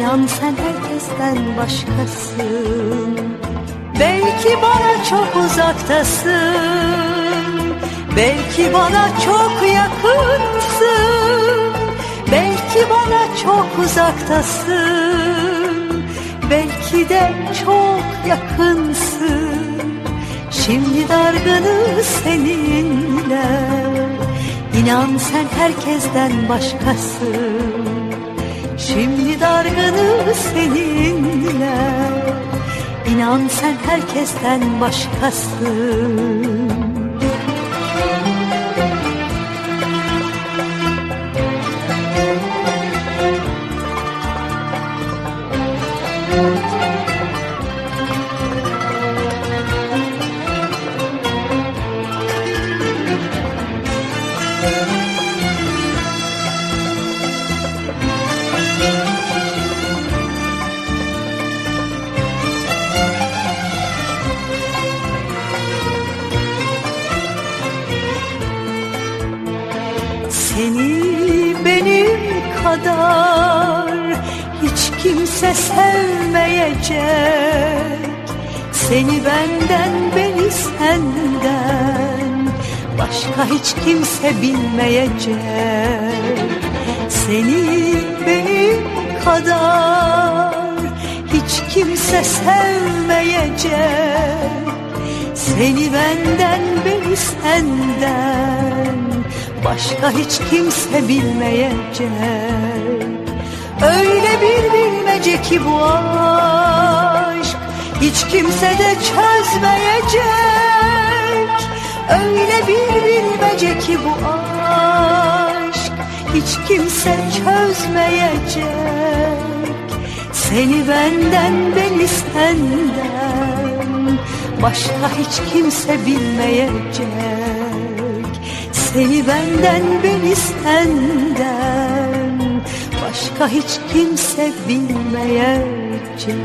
İnan sen herkesten başkasın Belki bana çok uzaktasın. Belki bana çok yakınsın. Belki bana çok uzaktasın. Belki de çok yakınsın. Şimdi dargınım seninle. İnan sen herkesten başkasın seninle. İnan sen herkesten başkasın Seni benim kadar hiç kimse sevmeyecek. Seni benden beni senden başka hiç kimse bilmeyecek. Seni benim kadar hiç kimse sevmeyecek. Seni benden beni senden Başka hiç kimse bilmeyecek Öyle bir bilmece ki bu aşk Hiç kimse de çözmeyecek Öyle bir bilmece ki bu aşk Hiç kimse çözmeyecek Seni benden beni senden Başka hiç kimse bilmeyecek seni benden beni senden Başka hiç kimse bilmeyecek